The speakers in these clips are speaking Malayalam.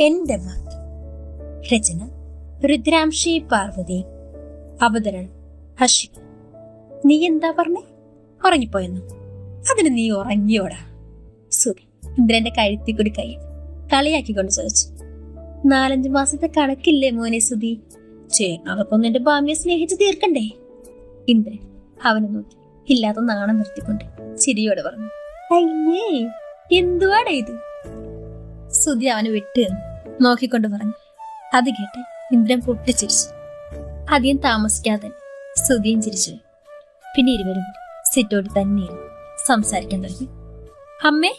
എന്റെ മാത്രം. രചന രുദ്രാംശി പാർവതി. അവതരണം ഹഷി നീ എന്താ പറഞ്ഞേ? ഉറങ്ങിപ്പോയെന്നു? അതിന് നീ ഉറങ്ങിയോടാ. സുഖി ഇന്ദ്രന്റെ കഴുത്തി കൂടി കൈ കളിയാക്കിക്കൊണ്ട് ചോദിച്ചു. നാലഞ്ച് മാസത്തെ കണക്കില്ലേ മോനെ സുധി? ചേട്ടൻ നിന്റെ എന്റെ ഭാമിയെ സ്നേഹിച്ച് തീർക്കണ്ടേ? ഇന്ദ്രൻ അവനെ നോക്കി ഇല്ലാത്ത നാണം നിർത്തിക്കൊണ്ട് ചിരിയോടെ പറഞ്ഞു. അയ്യേ എന്തുവാടാ ഇത്? സുധി അവനെ വിട്ട് നിന്നു. നോക്കിക്കൊണ്ട് പറഞ്ഞു. അത് കേട്ട് ഇന്ദ്രൻ പൊട്ടിച്ചിരിച്ചു. അധികം താമസിക്കാതെ സുധിയും ചിരിച്ചു. പിന്നെ ഇരുവരും സിറ്റോട് തന്നെ സംസാരിക്കാൻ തുടങ്ങി. അമ്മേ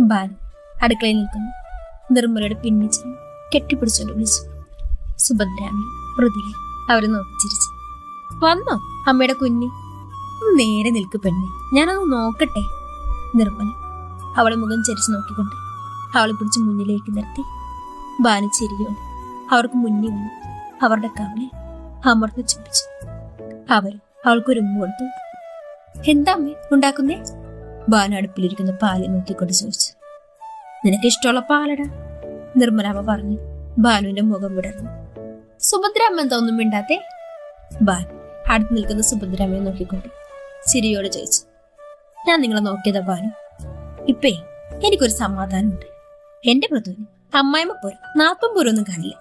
ബാൻ അടുക്കളയിൽ നിൽക്കുന്നു. നിർമ്മലയുടെ പിന്നിച്ച് കെട്ടിപ്പിടിച്ചോണ്ട് വിളിച്ചു. സുഭദ്രാമി മൃദുലെ അവരെ നോക്കി ചിരിച്ചു. വന്നോ അമ്മയുടെ കുഞ്ഞി? നേരെ നിൽക്കു പെണ്ണെ. ഞാനൊന്ന് നോക്കട്ടെ. നിർമ്മല അവളെ മുഖം ചരിച്ചു നോക്കിക്കൊണ്ട് അവളെ പിടിച്ച് മുന്നിലേക്ക് നിർത്തി. ബാനു ചിരിയോണ്ട് അവർക്ക് മുന്നിൽ വന്നു അവരുടെ കവലെ അമർത്തി ചുംബിച്ചു. അവർ അവൾക്കൊരു കൊടുത്തു. എന്താ ഉണ്ടാക്കുന്നേ? ബാനു അടുപ്പിലിരിക്കുന്ന പാൽ നോക്കിക്കൊണ്ട് ചോദിച്ചു. നിനക്ക് ഇഷ്ടമുള്ള പാലടാ നിർമ്മലാമ്മ പറഞ്ഞു. ബാനുവിന്റെ മുഖം വിടർന്നു. സുഭദ്രാമ്മ എന്താ ഒന്നും മിണ്ടാത്തെ? ബാൻ അടുത്ത് നിൽക്കുന്ന സുഭദ്രാമ്മയെ നോക്കിക്കൊണ്ട് ചിരിയോട് ചോദിച്ചു. ഞാൻ നിങ്ങളെ നോക്കിയതാ ബാനു ഇപ്പേ എനിക്കൊരു സമാധാനമുണ്ട്. എന്റെ മൃദുവിന് അമ്മായിമ്മ പോരാ. നാപ്പം പോരൊന്നും കാണില്ല.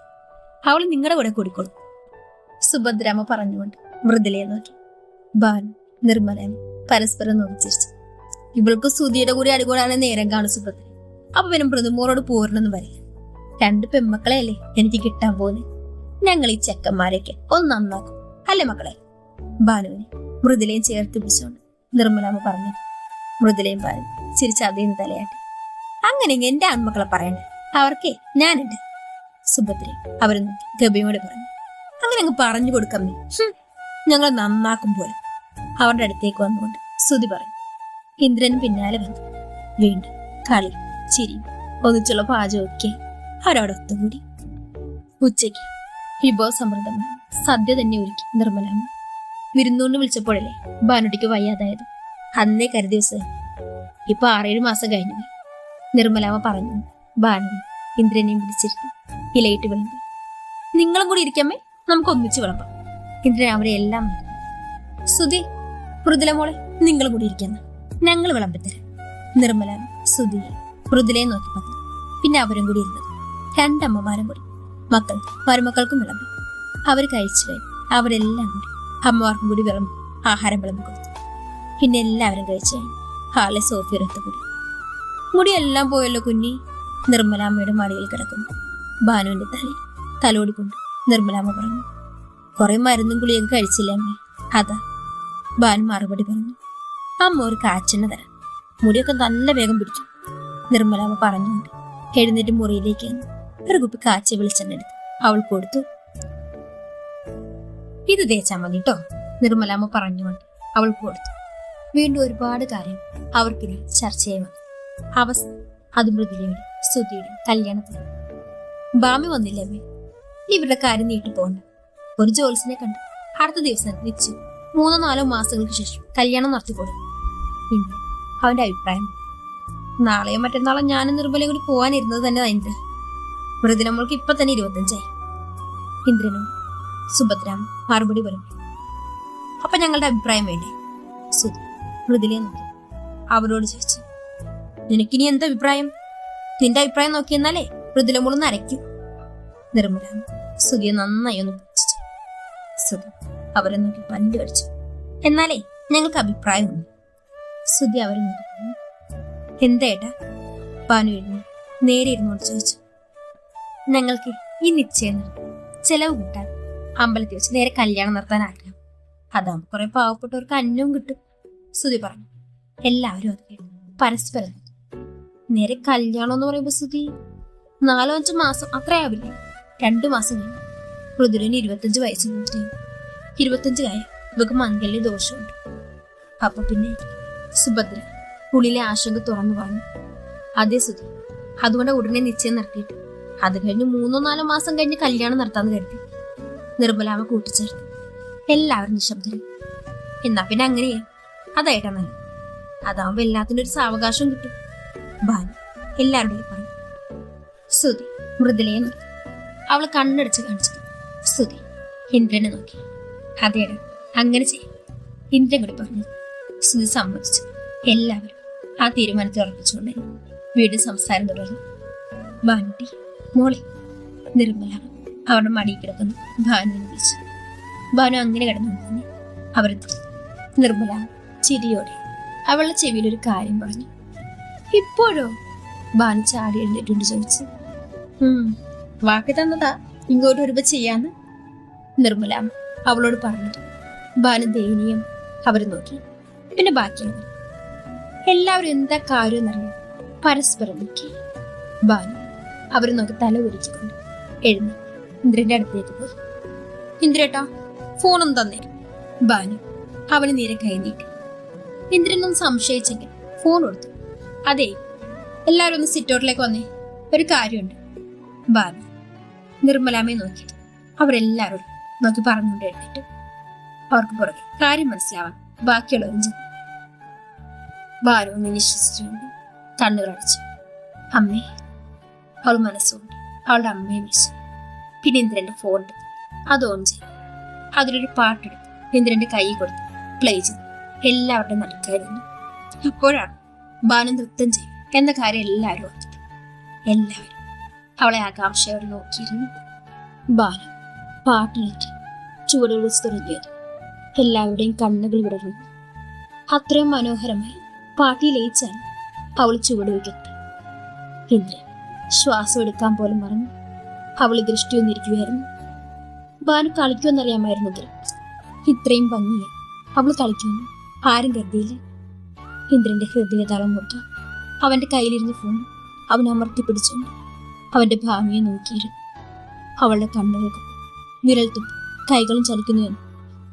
അവൾ നിങ്ങളുടെ കൂടെ കൂടിക്കോളും. സുഭദ്രാമ പറഞ്ഞുകൊണ്ട് മൃദുലയെ നോക്കി. ബാലു നിർമ്മലയും പരസ്പരം നോക്കിച്ചിരിച്ചു ഇവൾക്ക് സുധിയുടെ കൂടി അടികൂടാണ് നേരം കാണും സുഭദ്ര. അപ്പൊ പിന്നെ മൃദുമോറോട് പോരണമെന്ന് പറയില്ല രണ്ട് പെമ്മക്കളെയല്ലേ എനിക്ക് കിട്ടാൻ പോകുന്നത് ഞങ്ങൾ ഈ ചെക്കന്മാരെയൊക്കെ ഒന്ന് നന്നാക്കും. അല്ലേ മക്കളെ? ബാലുവിനെ മൃദുലയും ചേർത്ത് പിടിച്ചോണ്ട് നിർമ്മലാമ്മ പറഞ്ഞു. മൃദുലയും ബാലു ചിരിച്ച് അതേന്ന് തലയാട്ടി. അങ്ങനെ എന്റെ ആൺമക്കളെ പറയണ്ട? അവർക്കേ ഞാനുണ്ട്. സുഭദ്ര അവർ ഗബിയോട് പറഞ്ഞു. അങ്ങനെ അങ്ങ് പറഞ്ഞു കൊടുക്കമ്മേ ഹും, ഞങ്ങൾ നന്നാക്കും പോലെ. അവരുടെ അടുത്തേക്ക് വന്നുകൊണ്ട് സ്തുതി പറഞ്ഞു. ഇന്ദ്രനും പിന്നാലെ വന്നു. വീണ്ടും കളി ചിരി ഒന്നിച്ചുള്ള പാചകമൊക്കെ അവരവിടെ ഒത്തുകൂടി ഉച്ചയ്ക്ക് വിഭവസമൃദ്ധമായ സദ്യ തന്നെ ഒരുക്കി നിർമ്മലാമ്മ. വിരുന്നോണ്ട് വിളിച്ചപ്പോഴല്ലേ ബാനുട്ടിക്ക് വയ്യാതായത്. അന്നേ കരുതി ദിവസം. ഇപ്പൊ ആറേഴ് മാസം കഴിഞ്ഞു. നിർമ്മലാമ്മ പറഞ്ഞു. ബാണി ഇന്ദ്രനെയും പിടിച്ചിരുത്തി ഇലയിട്ട് വിളമ്പി നിങ്ങളും കൂടി ഇരിക്കാമേ നമുക്ക് ഒന്നിച്ച് വിളമ്പാം. ഇന്ദ്രൻ അവരെ എല്ലാം. സുധി മൃദുല മോളെ നിങ്ങളും കൂടി ഇരിക്കുന്ന ഞങ്ങൾ വിളമ്പിത്തരാം നിർമ്മല സുധിയെ മൃദുലയെ നോക്കി പറഞ്ഞു. പിന്നെ അവരും കൂടി ഇരുന്നത് രണ്ടമ്മമാരും കൂടി. മക്കൾ മരുമക്കൾക്കും വിളമ്പി. അവർ കഴിച്ചു കഴിഞ്ഞു. അവരെല്ലാം കൂടി. അമ്മമാർക്കും കൂടി വിളമ്പി ആഹാരം വിളമ്പി കൊടുത്തു. പിന്നെ എല്ലാവരും കഴിച്ചു കഴിഞ്ഞു. ഹാളെ സോഫിയർ കൂടി. മുടിയെല്ലാം പോയല്ലോ കുഞ്ഞി. നിർമ്മലാമ്മയുടെ മടിയിൽ കിടക്കുന്നു. ഭാനുവിന്റെ തലയിൽ തലോടിക്കൊണ്ട് നിർമ്മലാമ്മ പറഞ്ഞു കുറെ മരുന്നും ഗുളിയൊക്കെ കഴിച്ചില്ലേ അമ്മേ? അതാ. ഭാനു മറുപടി പറഞ്ഞു അമ്മ ഒരു കാച്ചെണ്ണ തരാം. മുടിയൊക്കെ നല്ല വേഗം പിടിച്ചു. നിർമ്മലാമ്മ പറഞ്ഞുകൊണ്ട് എഴുന്നേറ്റ് മുറിയിലേക്ക് ഒരു കുപ്പി കാച്ചി വെളിച്ചെണ്ണ അവൾ കൊടുത്തു. ഇത് തേച്ചാ മതി കേട്ടോ നിർമ്മലാമ്മ പറഞ്ഞുകൊണ്ട് അവൾ കൊടുത്തു. വീണ്ടും ഒരുപാട് കാര്യം അവർക്കിനി ചർച്ചയായി വന്നു. അവസ്ഥ അത് മൃദുലയുടെ സ്തുതിയുടെ കല്യാണത്തിന്. ബാമി വന്നില്ലേ അമ്മേ? ഇവരുടെ കാര്യം നീട്ടി പോകണ്ട. ഒരു ജോത്സ്യനെ കണ്ട്. അടുത്ത ദിവസം വെച്ചു മൂന്നോ നാലോ മാസങ്ങൾക്ക് ശേഷം കല്യാണം നടത്തിക്കൊടുക്കും പിന്നെ അവന്റെ അഭിപ്രായം. നാളെയോ മറ്റന്നാളോ ഞാനും നിർമ്മലയും കൂടി പോകാനിരുന്നത് തന്നെ അതിന്റെ മൃദുലമ്മൾക്ക് ഇപ്പൊ തന്നെ ഇരുപത്തഞ്ചായി. ഇന്ദ്രനും സുഭദ്രാം മറുപടി പറഞ്ഞു. അപ്പൊ ഞങ്ങളുടെ അഭിപ്രായം വേണ്ടേ? സുധി മൃദുലയെ നോക്കി. അവരോട് ചോദിച്ചു. നിനക്കിനി എന്താ അഭിപ്രായം നിന്റെ അഭിപ്രായം നോക്കിയെന്നാലേ മൃദുല മോൾ നരയ്ക്കും നിർമ്മല സുഖിയെ നന്നായി ഒന്ന് സുഖി അവരെ നോക്കി പല്ല് കടിച്ചു എന്നാലേ ഞങ്ങൾക്ക് അഭിപ്രായമുണ്ട് സുധി അവരെ നോക്കി പറഞ്ഞു. എന്താ പാനു ഇരുന്നു നേരെ ഇരുന്നോട് ചോദിച്ചു. ഞങ്ങൾക്ക് ഈ നിശ്ചയം ചെലവ് കൂട്ടാൻ അമ്പലത്തിൽ വെച്ച് നേരെ കല്യാണം നടത്താൻ ആഗ്രഹം. അതാകുമ്പോൾ കുറെ പാവപ്പെട്ടവർക്ക് അന്നവും കിട്ടും. സുധി പറഞ്ഞു. എല്ലാവരും അത് കേട്ടു. പരസ്പരം നേരെ കല്യാണം എന്ന് പറയുമ്പോ സുധി നാലോ അഞ്ച് മാസം അത്രയാവില്ലേ രണ്ടു മാസം കഴിഞ്ഞു. മൃദുലിന് ഇരുപത്തഞ്ച് വയസ്സ് കൂട്ടി ഇരുപത്തഞ്ച് ഇവക്ക് മംഗല്യ ദോഷമുണ്ട്. അപ്പൊ പിന്നെ സുഭദ്ര ഉള്ളിലെ ആശങ്ക തുറന്നു പറഞ്ഞു. അതേ സുധി അതുകൊണ്ട് ഉടനെ നിശ്ചയം നടത്തിയിട്ട് അത് കഴിഞ്ഞ് മൂന്നോ നാലോ മാസം കഴിഞ്ഞ് കല്യാണം നടത്താന്ന് കരുതി. നിർമ്മലാമ കൂട്ടിച്ചേർത്തു. എല്ലാവരും നിശബ്ദരും എന്നാ പിന്നെ അങ്ങനെയാ. അതായിട്ടാ നല്ലത്. അതാവുമ്പോ എല്ലാത്തിനും ഒരു സാവകാശം കിട്ടും. ബാലു എല്ലാവരുടെയും പറഞ്ഞു സ്തുതി മൃദുലയെ നോക്കി അവൾ കണ്ണടച്ച് കാണിച്ചു സ്തുതി ഇന്ദ്രനെ നോക്കി. അതേടാ അങ്ങനെ ചെയ്യും. ഇന്ദ്രൻ കൂടി പറഞ്ഞു. സ്തുതി സമ്മതിച്ചു. എല്ലാവരും ആ തീരുമാനത്തെ ഉറപ്പിച്ചുകൊണ്ട് വീട് സംസാരം തുടർന്നു. ബാനുട്ടി മോളെ. നിർമ്മല അവരുടെ മടിയിൽ കിടക്കുന്നു. ഭാനുവിനെ വിളിച്ചു. ഭാനു അങ്ങനെ കിടന്നു തന്നെ അവരെത്തി നിർമ്മല ചിരിയോടെ അവളുടെ ചെവിയിൽ ഒരു കാര്യം പറഞ്ഞു. ഇപ്പോഴോ? ഭാനു ചാടി എഴുന്നേറ്റുകൊണ്ട് ചോദിച്ചു. വാക്ക് തന്നതാ. ഇങ്ങോട്ട് ഒരുപ ചെയ്യാന്ന്. നിർമ്മല അവളോട് പറഞ്ഞു. ബാനു ദയനീയം അവരെ നോക്കി. പിന്നെ ബാക്കിയുള്ളവർ. എല്ലാവരും എന്താ കാര്യം എന്നറിയാം പരസ്പരം നോക്കി. ബാനു അവരെ നോക്കി തല ഉരിച്ചുകൊണ്ട് എഴുന്നു. ഇന്ദ്രന്റെ അടുത്തേക്ക് പോയി. ഇന്ദ്രേട്ടാ ഫോണൊന്നും തന്നേ. ബാനു അവന് നേരെ കൈ നീട്ടി. ഇന്ദ്രനൊന്നും സംശയിച്ചെങ്കിൽ ഫോൺ കൊടുത്തു. അതെ എല്ലാവരും ഒന്ന് സിറ്റൗട്ടിലേക്ക് വന്നേ. ഒരു കാര്യമുണ്ട്. ബാബി നിർമ്മലാമ്മയെ നോക്കി. അവരെല്ലാവരും നോക്കി പറഞ്ഞുകൊണ്ട് എഴുന്നേറ്റ്. അവർക്ക് പുറകെ കാര്യം മനസ്സിലാവാൻ ബാക്കിയുള്ളവരും ചെന്നു. ബാലു ഒന്ന് വിശ്വസിച്ചുകൊണ്ട് കണ്ണുകൾ അടച്ചു അമ്മേ അവൾ മനസ്സുകൊണ്ട് അവളുടെ അമ്മയെ വിളിച്ചു. പിന്നെ ഇന്ദ്രന്റെ ഫോൺ എടുത്തു അത് ഓൺ ചെയ്തു. അതിലൊരു പാട്ടെടുത്ത്. ഇന്ദ്രന്റെ കൈ കൊടുത്തു. പ്ലേ ചെയ്തു. എല്ലാവരുടെയും നടക്കായിരുന്നു. അപ്പോഴാണ് ബാനു നൃത്തം ചെയ്യും. എന്ന കാര്യം എല്ലാവരും ഓർത്തിട്ടു. എല്ലാവരും അവളെ ആകാംക്ഷയോട് നോക്കിയിരുന്നു. ബാനു പാട്ടിലേക്ക് ചുവടുകൾ തുടങ്ങിയത്. എല്ലാവരുടെയും കണ്ണുകൾ വിടർന്നു. അത്രയും മനോഹരമായി പാട്ടി ലയിച്ചാണ് അവൾ ചുവട് ഇന്ദ്രൻ ശ്വാസം എടുക്കാൻ പോലും മറന്നു. അവൾ ദൃഷ്ടി ഒന്നിരിക്കുകയായിരുന്നു ബാനു ഇന്ദ്രൻ. ഇത്രയും ഭംഗിയെ അവൾ കളിക്കുമെന്ന് ആരും കരുതിയില്ല. ഇന്ദ്രന്റെ ഹൃദയ മുറുക അവന്റെ കയ്യിലിരുന്ന ഫോൺ അവൻ അമർത്തി പിടിച്ചുകൊണ്ട് അവന്റെ ഭാമിയെ നോക്കിയിരുന്നു. അവളുടെ കണ്ണുകൾക്ക് വിരൽ തുമ്പ് കൈകളും ചലിക്കുന്നുവെന്ന്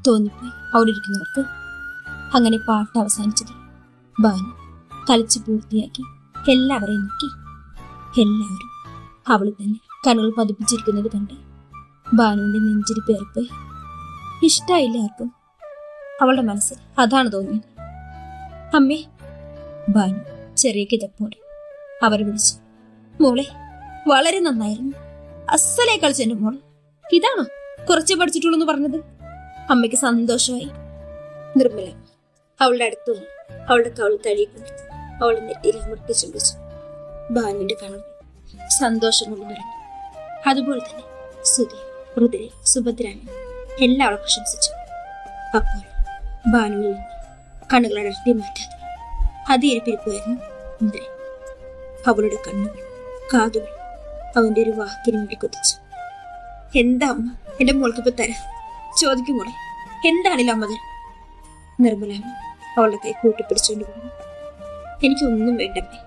തോന്നിപ്പോയി അവിടെ ഇരിക്കുന്നവർക്ക് അങ്ങനെ പാട്ട് അവസാനിച്ചത് ബാനു കളിച്ച് പൂർത്തിയാക്കി എല്ലാവരെയും നോക്കി. എല്ലാവരും അവൾ തന്നെ കണ്ണുകൾ പതിപ്പിച്ചിരിക്കുന്നത് കണ്ട് ബാനുവിന്റെ നെഞ്ചിരിപ്പ് പേർപ്പോയി ഇഷ്ടായില്ല ആർക്കും. അവളുടെ മനസ്സിൽ അതാണ് തോന്നിയത്. അമ്മേ ബാനു ചെറിയ കിതപ്പോടെ അവർ വിളിച്ചു. മോളെ വളരെ നന്നായിരുന്നു. അസലേ കളിച്ചെന്റെ മോൾ ഇതാണോ കുറച്ച് പഠിച്ചിട്ടുള്ളൂ എന്ന് പറഞ്ഞത്? അമ്മയ്ക്ക് സന്തോഷമായി. നിർമ്മല അവളുടെ അടുത്ത് അവളുടെ കവൾ തഴിയിക്കൊണ്ട് അവളുടെ നെറ്റിയിൽ അമർത്തി ചുംബിച്ചു ബാനുവിന്റെ കണ്ണുകൾ സന്തോഷം കൊണ്ട് നിറഞ്ഞു. അതുപോലെ തന്നെ സുധി റുദ്രെ സുഭദ്രാമി എല്ലാവരും പ്രശംസിച്ചു. അപ്പോൾ ബാനുവിൽ നിന്ന് കണ്ണുകൾ അടർത്തി മാറ്റാതെ അതിരിപ്പിരിക്കുമായിരുന്നു ഇന്ദ്രൻ. അവളുടെ കണ്ണുകൾ കാതുകൾ അവന്റെ ഒരു വാക്കിന് വേണ്ടി കൊതിച്ചു. എന്താ അമ്മ? എന്റെ മോൾക്കിപ്പോ തരാ. ചോദിക്കും മോളെ. എന്താണില്ല അമ്മ തരാം നിർമ്മലാമ്മ അവളുടെ കൈ കൂട്ടിപ്പിടിച്ചുകൊണ്ട് പോകുന്നു എനിക്കൊന്നും വേണ്ടമ്മേ.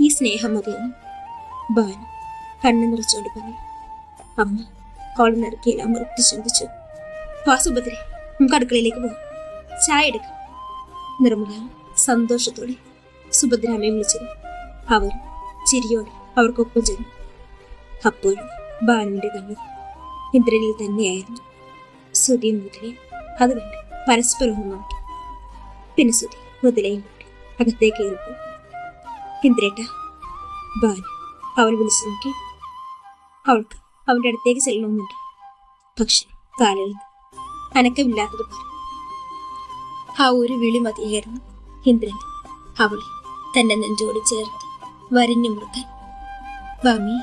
ഈ സ്നേഹം മതിയെന്ന് ബാനു കണ്ണു നിറച്ചുകൊണ്ട് പറഞ്ഞു. അമ്മ അവൾ നിറക്കിയിൽ അമൃത്തി ചിന്തിച്ചു. വാസുപത്രി നമുക്ക് അടുക്കളയിലേക്ക് പോകാം. ചായ എടുക്കാം. നിർമ്മല സന്തോഷത്തോടെ സുഭദ്രാമയെ വിളിച്ചത്. അവർ ചിരിയോടെ അവർക്കൊപ്പം ചെന്നു. അപ്പോഴും ബാനുവിന്റെ കണ്ണു ഇന്ദ്രനിൽ തന്നെയായിരുന്നു. ശ്രുതിയും മുതലയും അത് കണ്ട് പരസ്പരം ഒന്ന് നോക്കി. പിന്നെ ശ്രുതി മുതലയും അകത്തേക്ക് കയറിപ്പോ ഇന്ദ്രേട്ട ബാനു അവൾ വിളിച്ചു നോക്കി. അവൾക്ക് അവന്റെ അടുത്തേക്ക് ചെല്ലണമെന്നുണ്ട്. പക്ഷെ കാലുകൾ അനക്കമില്ലാത്തത് പോലെ ആ ഒരു വിളി മതിയായിരുന്നു ഇന്ദ്രൻ അവളെ തന്റെ നെഞ്ചോട് ചേർത്ത് വരിഞ്ഞു മുറുക്കാൻ. ബാമി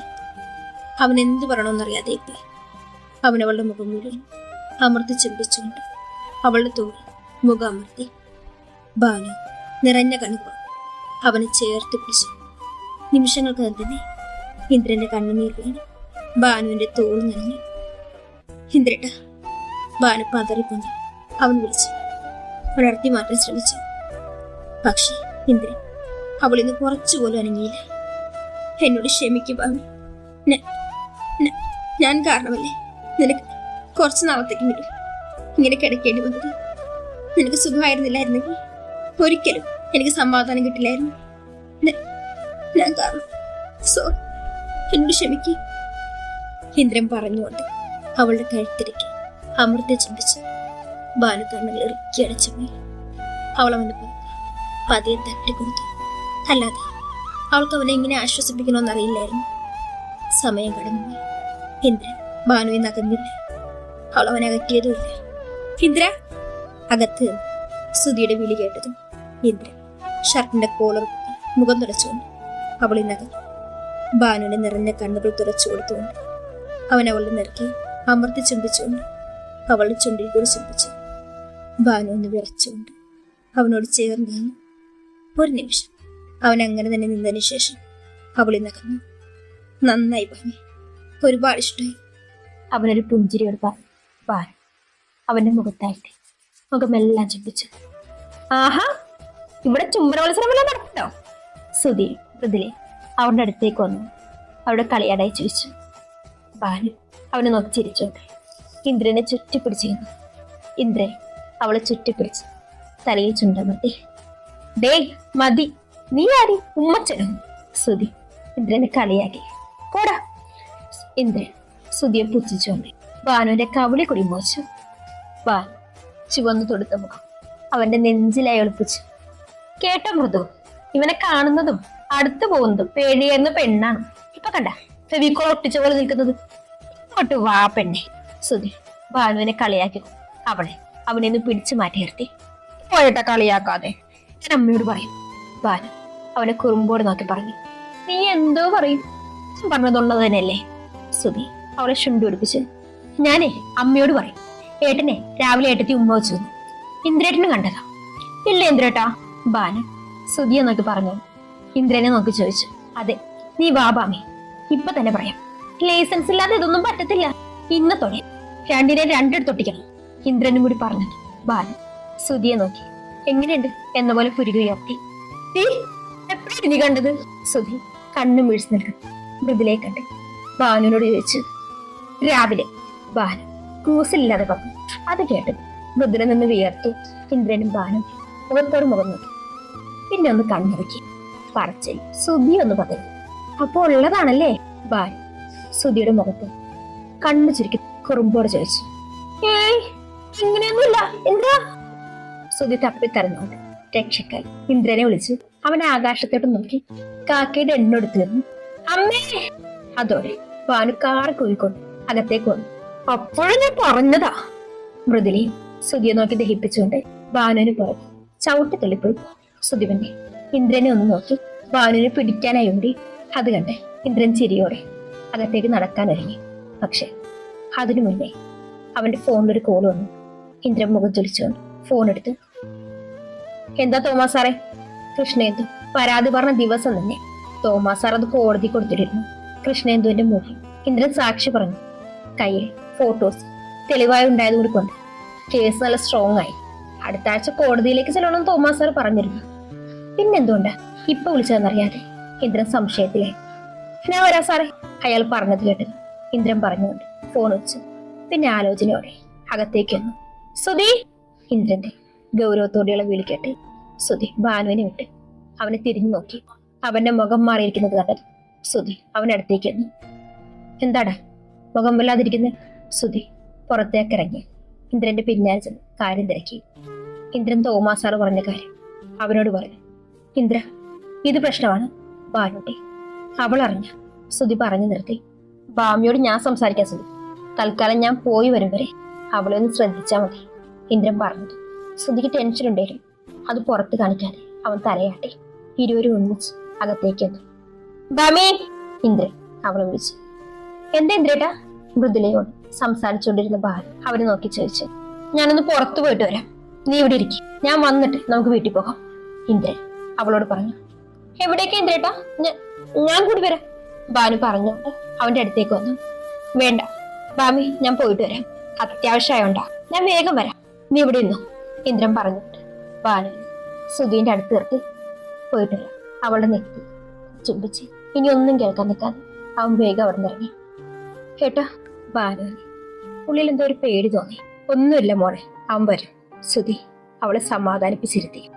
അവൻ എന്തു പറയണമെന്നറിയാതെ ഇപ്പ. അവൻ അവളുടെ മുഖം മുഴുവൻ അമർത്തി ചിന്തിച്ചുകൊണ്ട് അവളുടെ തോളിൽ മുഖം അമർത്തി ബാനു നിറഞ്ഞ കണ്ണുകൾ. അവനെ ചേർത്ത് പിടിച്ചു. നിമിഷങ്ങൾക്ക് തന്നെ ഇന്ദ്രന്റെ കണ്ണുനീർ വീണ്. ബാനുവിന്റെ തോൾ നിറഞ്ഞു ഇന്ദ്രട്ട. ബാനു പതറിപ്പൊന്നു അവൻ വിളിച്ചു. ഉണർത്തി മാറ്റാൻ ശ്രമിച്ചു. പക്ഷേ ഇന്ദ്രൻ അവൾ ഇന്ന് കുറച്ചുപോലും അനങ്ങിയില്ല. എന്നോട് ക്ഷമിക്കും ബാനു ഞാൻ- കാരണമല്ലേ? നിനക്ക് കുറച്ച് നാളത്തേക്കെങ്കിലും ഇങ്ങനെ കിടക്കേണ്ടി വന്നത്. നിനക്ക് സുഖമായിരുന്നില്ലായിരുന്നെങ്കിൽ ഒരിക്കലും എനിക്ക് സമാധാനം കിട്ടില്ലായിരുന്നു. ഞാൻ- കാരണം. സോറി. എന്നോട് ക്ഷമിക്കും. ഇന്ദ്രൻ പറഞ്ഞുകൊണ്ട് അവളുടെ കഴുത്തിലേക്ക് അമൃത ചിന്തിച്ചു ബാലു കണ്ണുകൾ ഇറുക്കി അടച്ചു പോയി അവൾ അവന്റെ പുറത്ത് പതിയെ തട്ടിക്കൊടുത്തു അല്ലാതെ അവൾക്ക് അവനെ എങ്ങനെ ആശ്വസിപ്പിക്കണമെന്ന് അറിയില്ലായിരുന്നു. സമയം കടന്നു ഇന്ദ്ര ഭാനുവിൽ നകന്നില്ല അവൾ അവനെ അകറ്റിയതുമില്ല ഇന്ദ്ര? അകത്ത് സുധിയുടെ വിളി കേട്ടതും ഇന്ദ്ര ഷർട്ടിന്റെ കോളർ മുഖം തുടച്ചുകൊണ്ട് അവളിൽ നകന്നു ബാനുവിന്റെ നിറഞ്ഞ കണ്ണുകൾ തുറച്ചു കൊടുത്തുകൊണ്ട് അവൻ അവളുടെ നിറക്കി അമർത്തി ചുംബിച്ചുകൊണ്ട് അവളുടെ ചുണ്ടിൽ കൂടി ചുംബിച്ചു. ഭാനു ഒന്ന് വിറച്ചുകൊണ്ട് അവനോട് ചേർന്ന് നിന്നു. ഒരു നിമിഷം. അവൻ അങ്ങനെ തന്നെ നിന്നതിന് ശേഷം അവളിൽ നകന്നു നന്നായി പറഞ്ഞു ഒരുപാട് ഇഷ്ടമായി. അവനൊരു പുഞ്ചിരിയോട് പറഞ്ഞു ഭാനു അവന്റെ മുഖത്തായിട്ട് മുഖമെല്ലാം ചുംബിച്ചു. ആഹാ ഇവിടെ ചുംബന മത്സരം വല്ലതും നടക്കണ്ടോ സുധി മൃദുലെ അവരുടെ അടുത്തേക്ക് വന്നു. അവിടെ കളിയാടായി ചോദിച്ചു ബാലു അവനെ നോക്കി ചിരിച്ചോട്ടെ ഇന്ദ്രനെ ചുറ്റിപ്പിടിച്ചിരുന്നു. ഇന്ദ്രൻ അവളെ ചുറ്റിപ്പിടിച്ച് തലയിൽ ചുണ്ടമർത്തി ഡേ മതി. നീ ആരി? ഉമ്മച്ചനും സുധി ഇന്ദ്രനെ കളിയാക്കി. പോടാ. ഇന്ദ്രൻ സുധിയെ പുച്ഛിച്ചുകൊണ്ട് ബാനുവിന്റെ കവിളി കുടി മോച്ചു ബാനു ചുവന്നു തൊടുത്ത മുഖം അവന്റെ നെഞ്ചിലായി ഒളിപ്പിച്ചു. കേട്ടോ മൃദു ഇവനെ കാണുന്നതും അടുത്തു പോകുന്നതും പേടിയേറുന്ന പെണ്ണാണ്. ഇപ്പൊ കണ്ട ഫെവിക്കോൾ ഒട്ടിച്ച പോലെ നിൽക്കുന്നത്. ഇങ്ങോട്ട് വാ പെണ്ണെ. സുധി ബാനുവിനെ കളിയാക്കി. അവളെ അവനെ പിടിച്ചു മാറ്റി നിർത്തി. പോയിട്ട കളിയാക്കാതെ. ഞാൻ അമ്മയോട് പറയും ബാല അവനെ കുറുമ്പോട് നോക്കി പറഞ്ഞു. നീ എന്തോ പറയും. പറഞ്ഞതുള്ളത് തന്നെയല്ലേ സുധി അവളെ ശുണ്ടി പിടിപ്പിച്ച് ഞാനേ അമ്മയോട് പറയും. ഏട്ടനെ രാവിലെ ഏട്ടത്തി ഉമ്മ വെച്ചു ഇന്ദ്രേട്ടനെ കണ്ടതാ. ഇല്ല ഇന്ദ്രേട്ടാ. ബാല സുധിയെ നോക്കി പറഞ്ഞു. ഇന്ദ്രനെ നോക്കി ചോദിച്ചു അതെ നീ വാബാമി ഇപ്പൊ തന്നെ പറയാം. ലൈസൻസ് ഇല്ലാതെ ഇതൊന്നും പറ്റത്തില്ല. ഇന്നത്തോടെ രണ്ടിനെ രണ്ടിടത്തൊട്ടിക്കണം ഇന്ദ്രനും കൂടി പറഞ്ഞു ബാലൻ സുധിയെ നോക്കി. എങ്ങനെയുണ്ട്? എന്ന പോലെ പുരുക ഉയർത്തി. എപ്പോഴാണ് നീ കണ്ടത്? സുധി കണ്ണു വീഴ്ച നിൽക്കും മൃദുലെ കണ്ട്. ബാനുവിനോട് ചോദിച്ചു രാവിലെ ബാനു കൂസില്ലാതെ പറഞ്ഞു അത് കേട്ടു മൃദുല നിന്ന് വിയർത്തു. ഇന്ദ്രനും ബാനും മുഖത്തോട് മുഖം നോക്കി. പിന്നെ ഒന്ന് കണ്ണിറക്കി പറച്ചിൽ സുധി ഒന്ന് പറഞ്ഞു അപ്പൊ ഉള്ളതാണല്ലേ? ബാലൻ സുധിയുടെ മുഖത്ത് കണ്ണു ചുരുക്കി കുറുമ്പോട് ചോദിച്ചു. ഏയ് ഇങ്ങനെയൊന്നുമില്ല. എന്താ? സുധി തപ്പിത്തരഞ്ഞോണ്ട് രക്ഷക്കായി ഇന്ദ്രനെ വിളിച്ച്. അവൻ ആകാശത്തോട്ട് നോക്കി കാക്കയുടെ എണ്ണെടുത്ത് തീർന്നു അമ്മേ! അതോടെ ഭാനു കാർ കുഴിക്കൊണ്ട് അകത്തേക്ക് വന്നു. അപ്പോഴും ഞാൻ പറഞ്ഞതാ. മൃദുലി സുധിയെ നോക്കി ദഹിപ്പിച്ചുകൊണ്ട് ഭാനുവിന് പുറത്ത് ചവിട്ടി തെളിപ്പോയി സുധിവന്റെ ഇന്ദ്രനെ ഒന്ന് നോക്കി ഭാനുവിനെ പിടിക്കാനായി ഉണ്ടി അത് കണ്ട് ഇന്ദ്രൻ ചിരിയോടെ അകത്തേക്ക് നടക്കാൻ ഒരുങ്ങി. പക്ഷെ അതിനു മുന്നേ അവന്റെ ഫോണിലൊരു കോൾ വന്നു. ഇന്ദ്രൻ മുഖം ചൊലിച്ചുകൊണ്ട് ഫോൺ എടുത്തു. എന്താ തോമസ് സാറേ? കൃഷ്ണേന്ദു പരാതി പറഞ്ഞ ദിവസം തന്നെ. തോമസ് സാർ അത് കോടതി കൊടുത്തിട്ടിരുന്നു കൃഷ്ണേന്ദുവിന്റെ മുഖം. ഇന്ദ്രൻ സാക്ഷി പറഞ്ഞു. കയ്യിൽ ഫോട്ടോസ് തെളിവായി ഉണ്ടായതുകൂടി കൊണ്ട് കേസ് നല്ല സ്ട്രോങ് ആയി. അടുത്ത ആഴ്ച കോടതിയിലേക്ക് ചെല്ലണമെന്ന് തോമസ് സാർ പറഞ്ഞിരുന്നു. പിന്നെന്തുകൊണ്ടാ? ഇപ്പൊ വിളിച്ചതെന്നറിയാതെ. ഇന്ദ്രൻ സംശയത്തിലായി. ഞാൻ വരാ സാറേ അയാൾ പറഞ്ഞത് കേട്ടത് ഇന്ദ്രൻ പറഞ്ഞുകൊണ്ട് ഫോൺ വെച്ചു. പിന്നെ ആലോചനയോടെ അകത്തേക്ക് വന്നു. സുധി? ഇന്ദ്രന്റെ ഗൗരവത്തോടെയുള്ള വിളി കേട്ട് സുധി ഭാനുവിനെ വിട്ട് അവനെ തിരിഞ്ഞു നോക്കി. അവന്റെ മുഖം മാറിയിരിക്കുന്നത് കണ്ടത് സുധി അവനടുത്തേക്ക് വന്നു എന്താടാ? മുഖം വല്ലാതിരിക്കുന്നത് സുധി പുറത്തേക്ക് ഇറങ്ങി. ഇന്ദ്രന്റെ പിന്നാലെ ചെന്ന് കാര്യം തിരക്കി. ഇന്ദ്രൻ തോമാസാറ് സാറ് പറഞ്ഞ കാര്യം അവനോട് പറഞ്ഞു. ഇന്ദ്ര ഇത് പ്രശ്നമാണ് ഭാനുട്ടി അവൾ അറിഞ്ഞ സുധി പറഞ്ഞു നിർത്തി. ഭാമിയോട് ഞാൻ സംസാരിക്കാൻ സുധി. തൽക്കാലം ഞാൻ പോയി വരും വരെ. അവളെ ഒന്ന് ശ്രദ്ധിച്ചാൽ മതി. ഇന്ദ്രൻ പറഞ്ഞു സുധിക്ക് ടെൻഷൻ ഉണ്ടായിരുന്നു. അത് പുറത്ത് കാണിക്കാതെ അവൻ തലയാട്ടി. ഇരുവരും ഒന്നിച്ച് അകത്തേക്ക് എത്തും. ബാമി! ഇന്ദ്രൻ അവളെ വിളിച്ചു. എന്താ ഇന്ദ്രേട്ടാ? മൃദുലയോട് സംസാരിച്ചുകൊണ്ടിരുന്ന ബാല അവരെ നോക്കി ചോദിച്ചു. ഞാനൊന്ന് പുറത്തു പോയിട്ട് വരാം. നീ ഇവിടെ ഇരിക്കും. ഞാൻ വന്നിട്ട് നമുക്ക് വീട്ടിൽ പോകാം. ഇന്ദ്രൻ അവളോട് പറഞ്ഞു. എവിടേക്കാ ഇന്ദ്രേട്ടാ? ഞാൻ കൂടി വരാം. ബാനു പറഞ്ഞുകൊണ്ട് അവന്റെ അടുത്തേക്ക് വന്നു. വേണ്ട. ബാമി ഞാൻ പോയിട്ട് വരാം. അത്യാവശ്യമായോണ്ടാ. ഞാൻ വേഗം വരാം. നീ ഇവിടെ ഇന്നു ഇന്ദ്രൻ പറഞ്ഞു. ബാലൻ സുധീന്റെ അടുത്ത് നിർത്തി. പോയിട്ട് അവളുടെ നെറ്റി ചുംബിച്ച്. ഇനി ഒന്നും കേൾക്കാൻ നിൽക്കാതെ അവൻ വേഗം അവിടെ നിന്ന് ഇറങ്ങി. കേട്ടോ ബാലൻ. ഉള്ളിൽ എന്തോ ഒരു പേടി തോന്നി. ഒന്നുമില്ല മോളെ. അവൻ വരും. സുധി അവളെ സമാധാനിപ്പിച്ചിരുത്തി.